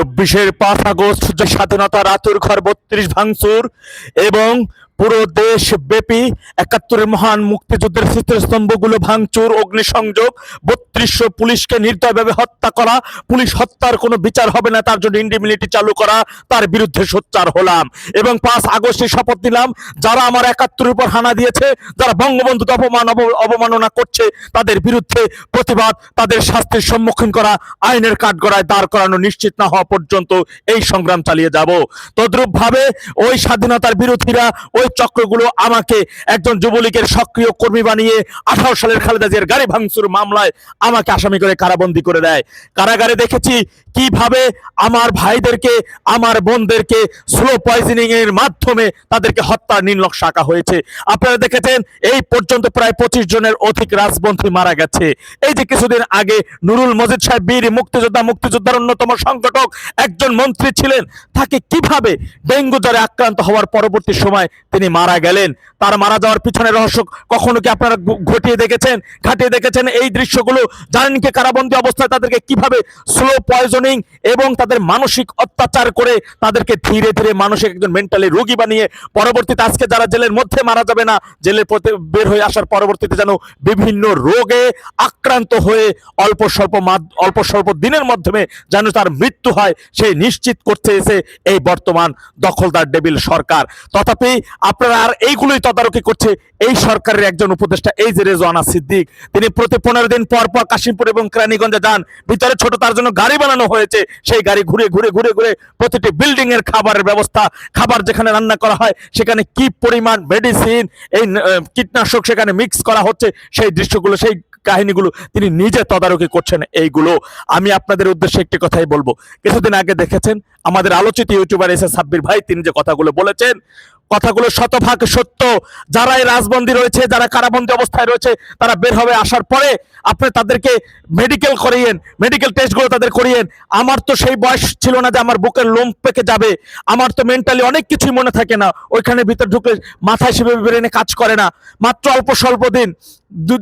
চব্বিশের পাঁচ আগস্ট যে স্বাধীনতা রাতুর ঘর বত্রিশ ভাঙচুর এবং পুরো দেশ ব্যাপী একাত্তরের মহান মুক্তিযুদ্ধের স্মৃতিস্তম্ভগুলো ভাঙচুর, অগ্নিসংযোগ, বত্রিশশো পুলিশকে নির্দয়ভাবে হত্যা করা, পুলিশ হত্যার কোনো বিচার হবে না, তার জন্য ইন্ডিমিলিটি চালু করা, তার বিরুদ্ধে সোচ্চার হলাম। এবং পাঁচ আগস্টে শপথ নিলাম, যারা আমার একাত্তরের উপর হানা দিয়েছে, যারা বঙ্গবন্ধুকে অপমান, অব- অবমাননা করছে, তাদের বিরুদ্ধে প্রতিবাদ, তাদের শাস্তির সম্মুখীন করা, আইনের কাঠগড়ায় দাঁড় করানো নিশ্চিত না হওয়া পর্যন্ত এই সংগ্রাম চালিয়ে যাব। তদ্রূপ ভাবে ওই স্বাধীনতার বিরোধীরা, ওই চক্রগুলো আমাকে একজন যুবলীগের সক্রিয় কর্মী বানিয়ে আঠারো সালের খালেদা জিয়ার গাড়ি ভাঙচুর মামলায় আমাকে আসামি করে কারাবন্দি করে দেয়। কারাগারে দেখেছি কীভাবে আমার ভাইদেরকে, আমার বোনদেরকে স্লো পয়জনিং এর মাধ্যমে তাদেরকে হত্যার নীলনকশা আঁকা হয়েছে। আপনারা দেখেছেন, এই পর্যন্ত প্রায় পঁচিশ জনের অধিক রাজবন্ধী মারা গেছে। এই যে কিছুদিন আগে নুরুল মজিদ সাহেব, বীর মুক্তিযোদ্ধা, মুক্তিযোদ্ধার অন্যতম সংগঠক, একজন মন্ত্রী ছিলেন, তাকে কীভাবে ডেঙ্গু জ্বরে আক্রান্ত হওয়ার পরবর্তী সময় তিনি মারা গেলেন। তার মারা যাওয়ার পিছনে রহস্য কখনো কি আপনারা ঘটিয়ে দেখেছেন, ঘাটিয়ে দেখেছেন? এই দৃশ্যগুলো জানেন কি কারাবন্দী অবস্থায় তাদেরকে কীভাবে স্লো পয়জনিং এবং তাদের মানসিক অত্যাচার করে তাদেরকে ধীরে ধীরে মানসিক একজন মেন্টালি রোগী বানিয়ে পরবর্তীতে আজকে যারা জেলের মধ্যে মারা যাবে না, জেলের বের হয়ে আসার পরবর্তীতে যেন বিভিন্ন রোগে আক্রান্ত হয়ে অল্প স্বল্প অল্প স্বল্প দিনের মাধ্যমে যেন তার মৃত্যু হয় সেই নিশ্চিত করতে এসে এই বর্তমান দখলদার ডেবিল সরকার। তথাপি আপনারা আর এইগুলোই তদারকি করছে এই সরকারের একজন উপদেষ্টা, এই যে রেজওয়ানা সিদ্দিক। তিনি প্রতি পনেরো দিন পর পর কাশিমপুর এবং কেরানীগঞ্জে যান। ভিতরে ছোট তার জন্য গাড়ি বানানো হয়েছে। সেই গাড়ি ঘুরে ঘুরে ঘুরে ঘুরে প্রতিটি বিল্ডিং এর খাবারের ব্যবস্থা, খাবার যেখানে রান্না করা হয়, সেখানে কি পরিমাণ মেডিসিন এই কীটনাশক সেখানে মিক্স করা হচ্ছে, সেই দৃশ্যগুলো, সেই কাহিনীগুলো তিনি নিজে তদারকি করছেন এইগুলো। আমি আপনাদের উদ্দেশ্যে একটি কথাই বলব। কিছুদিন আগে দেখেছেন, আমাদের আলোচিত ইউটিউবার এসে সাব্বির ভাই, তিনি যে কথাগুলো বলেছেন কথাগুলো শতভাগ সত্য। যারা এই রাজবন্দী রয়েছে, যারা কারাবন্দী অবস্থায় রয়েছে, তারা বের হবে আসার পরে আপনি তাদেরকে মেডিকেল করিয়েন মেডিকেল টেস্টগুলো তাদের করিয়েন। আমার তো সেই বয়স ছিল না যে আমার বুকের লোম পেকে যাবে। আমার তো মেন্টালি অনেক কিছুই মনে থাকে না। ওইখানে ভিতর ঢুকলে মাথায় সেভাবে ব্রেনে কাজ করে না। মাত্র অল্প স্বল্প দিন।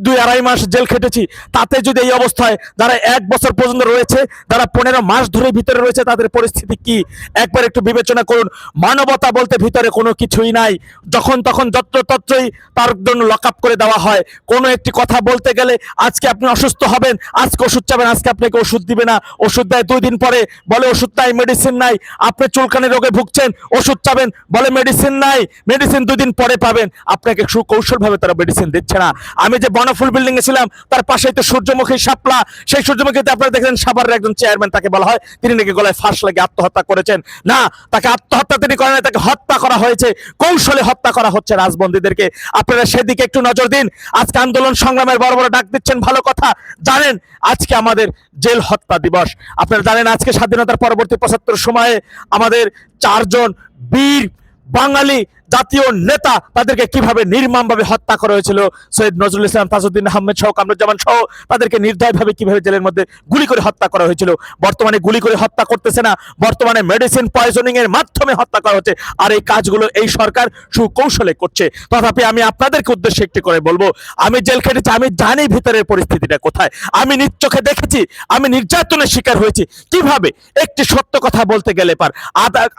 দুই আড়াই মাস জেল খেটেছি। তাতে যদি এই অবস্থায় যারা এক বছর পর্যন্ত রয়েছে, যারা পনেরো মাস ধরে ভিতরে রয়েছে, তাদের পরিস্থিতি কি? একবার একটু বিবেচনা করুন। মানবতা বলতে ভিতরে কোনো কিছুই নাই। যখন তখন যত্রতত্রই তার জন্য লক আপ করে দেওয়া হয়। কোনো একটি কথা বলতে গেলে, আজকে আপনি অসুস্থ হবেন, আজকে ওষুধ চাবেন, আজকে আপনাকে ওষুধ দিবে না। ওষুধ দেয় দুই দিন পরে, বলে ওষুধ নাই মেডিসিন নাই। আপনি চুলকানি রোগে ভুগছেন, ওষুধ চাবেন, বলে মেডিসিন নাই মেডিসিন দুই দিন পরে পাবেন। আপনাকে সুকৌশল ভাবে তারা মেডিসিন দিচ্ছে না। আমি যে বনফুল বিল্ডিং এ ছিলাম, তার পাশেই তো সূর্যমুখী শাপলা। সেই সূর্যমুখীতে আপনারা দেখেন সাভারের একজন চেয়ারম্যান তাকে বলা হয়। তিনি নাকি গলায় ফাঁস লাগে আত্মহত্যা করেছেন। না, তাকে আত্মহত্যা তিনি করেন তাকে হত্যা করা হয়েছে। কৌশলে হত্যা করা হচ্ছে রাজবন্দীদেরকে। আপনারা সেদিকে একটু নজর দিন। আজকে আন্দোলন সংগ্রামের বড় বড় ডাক দিচ্ছেন, ভালো কথা। জানেন, আজকে আমাদের জেল হত্যা দিবস। আপনারা জানেন, আজকে স্বাধীনতার পরবর্তী পঁচাত্তর সময়ে আমাদের চারজন বীর বাঙালি জাতীয় নেতা তাদেরকে কীভাবে নির্মমভাবে হত্যা করা হয়েছিল? সৈয়দ নজরুল ইসলাম তাজউদ্দিন আহমেদ সহ, কামরুজ্জামান সহ তাদেরকে নির্দয়ভাবে কীভাবে জেলের মধ্যে গুলি করে হত্যা করা হয়েছিল? বর্তমানে গুলি করে হত্যা করতেছে না। বর্তমানে মেডিসিন পয়জনিং এর মাধ্যমে হত্যা করা হচ্ছে। আর এই কাজগুলো এই সরকার সুকৌশলে করছে। তথাপি আমি আপনাদেরকে উদ্দেশ্যে একটি করে বলব, আমি জেল খেটেছি, আমি জানি ভিতরের পরিস্থিতিটা কোথায়। আমি নিজ চোখে দেখেছি, আমি নির্যাতনের শিকার হয়েছি। কীভাবে? একটি সত্য কথা বলতে গেলে পার।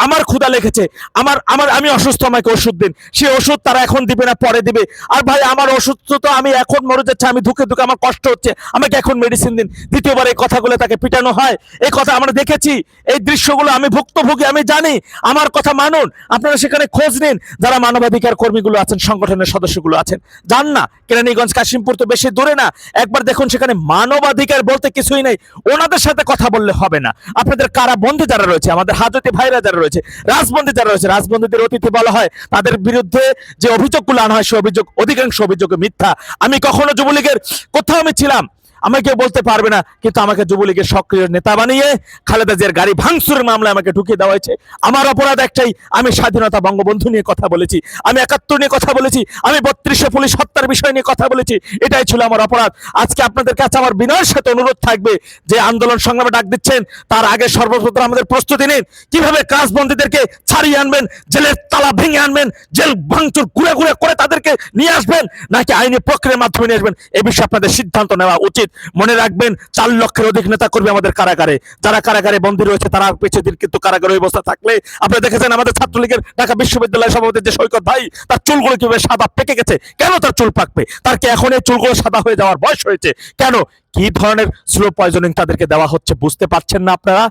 আমার ক্ষুধা লেগেছে। আমার আমার আমি অসুস্থ, আমাকে ওষুধ দিন। সেই ওষুধ তারা এখন দিবে না, পরে দিবে। আর ভাই, আমার অসুস্থ তো আমি এখন মরে যাচ্ছে, আমি ধুকে ধুকে আমার কষ্ট হচ্ছে, আমাকে এখন মেডিসিন দিন। দ্বিতীয়বার এই কথাগুলো তাকে পিটানো হয়। এই কথা আমরা দেখেছি, এই দৃশ্যগুলো আমি ভুক্তভোগী, আমি জানি, আমার কথা মানুন। আপনারা সেখানে খোঁজ নিন, যারা মানবাধিকার কর্মীগুলো আছেন, সংগঠনের সদস্যগুলো আছেন। যান না, কেরানীগঞ্জ, কাশিমপুর তো বেশি দূরে না। একবার দেখুন সেখানে মানবাধিকার বলতে কিছুই নেই। ওনাদের সাথে কথা বললে হবে না। আপনাদের কারাবন্দী যারা রয়েছে, আমাদের হাজতে ভাইরা যারা রয়েছে, রাজবন্দী যারা রয়েছে, রাজবন্দীদের অতিথি বলা হয় তাদের বিরুদ্ধে যে অভিযোগগুলো আনা হয়, সে অভিযোগ, অধিকাংশ অভিযোগ মিথ্যা। আমি কখনো যুবলীগের কোথাও আমি ছিলাম আমাকে কেউ বলতে পারবে না, কিন্তু আমাকে যুবলীগের সক্রিয় নেতা বানিয়ে খালেদা জিয়ার গাড়ি ভাঙচুরের মামলায় আমাকে ঢুকিয়ে দেওয়া হয়েছে। আমার অপরাধ একটাই, আমি স্বাধীনতা বঙ্গবন্ধু নিয়ে কথা বলেছি, আমি একাত্তর নিয়ে কথা বলেছি, আমি বত্রিশে পুলিশ হত্যার বিষয় নিয়ে কথা বলেছি, এটাই ছিল আমার অপরাধ। আজকে আপনাদের কাছে আমার বিনয়ের সাথে অনুরোধ থাকবে যে আন্দোলন সংগ্রামে ডাক দিচ্ছেন, তার আগে সর্বপ্রথম আমাদের প্রস্তুতি নিন। কীভাবে কাজবন্দীদেরকে ছাড়িয়ে আনবেন, জেলের তালা ভেঙে আনবেন, জেল ভাঙচুর ঘুরে ঘুরে করে তাদেরকে নিয়ে আসবেন, নাকি আইনি প্রক্রিয়ার মাধ্যমে নিয়ে আসবেন? এ বিষয়ে আপনাদের সিদ্ধান্ত নেওয়া উচিত। মনে রাখবেন, চার লক্ষের অধিক নেতা করবে আমাদের কারাগারে। যারা কারাগারে বন্দী রয়েছে, তারা পেছিয়ে দিন কিন্তু কারাগারে অবস্থা থাকলে। আপনারা দেখেছেন আমাদের ছাত্রলীগের ঢাকা বিশ্ববিদ্যালয় সভাপতি যে সৈকত ভাই, তার চুলগুলো কীভাবে সাদা পেকে গেছে? কেন তার চুল পাকবে? তার কি এখন এই চুলগুলো সাদা হয়ে যাওয়ার বয়স হয়েছে? কেন? কি ধরনের স্লো পয়জনিং তাদেরকে দেওয়া হচ্ছে বুঝতে পারছেন না আপনারা?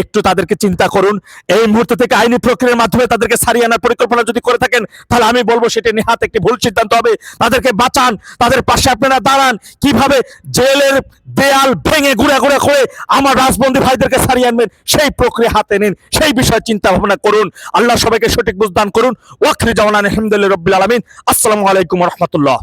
একটু তাদেরকে চিন্তা করুন। এই মুহূর্তে থেকে আইনি প্রক্রিয়ার মাধ্যমে তাদেরকে সারিয়ে আনার পরিকল্পনা যদি করে থাকেন, তাহলে আমি বলব সেটা নিহাত একটি ভুল সিদ্ধান্ত হবে। তাদেরকে বাঁচান, তাদের পাশে আপনারা দাঁড়ান। কীভাবে জেলের দেয়াল ভেঙে গুড়া গুড়া করে আমার রাজবন্দী ভাইদেরকে সারিয়ে আনবেন, সেই প্রক্রিয়া হাতে নিন। সেই বিষয়ে চিন্তা ভাবনা করুন। আল্লাহ সবাইকে সঠিক বুঝদান করুন। ওয়াকরি জামান আলহামদুলিল্লাহ রব্বিল আলমিন। আসসালামু আলাইকুম রহমতুল্লাহ।